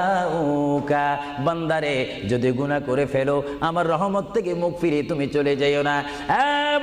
জাউকা বান্দারে, যদি গুনাহ করে ফেলো, আমার রহমত থেকে মুখ ফিরে তুমি চলে যাইও না।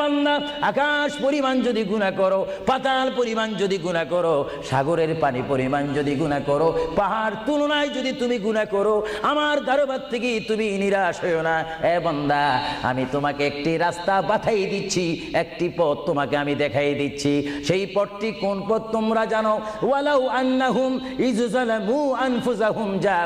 বান্দা, আকাশ পরিমাণ যদি গুনাহ করো, পাতাল পরিমাণ যদি গুনাহ করো, সাগরের পানি পরিমাণ যদি গুনাহ করো, পাহাড় তুলনায় যদি তুমি গুনাহ করো, আমার দরবার থেকে তুমি নিরাশ হইও না। এ বান্দা, আমি তোমাকে একটি রাস্তা বাতাই দিচ্ছি, একটি পথ তোমাকে আমি দেখাই দিচ্ছি। সেই পথটি কোন পথ তোমরা জানো? ওয়ালাউ আন্নাহুম ইজ জালামু আনফুসাহুম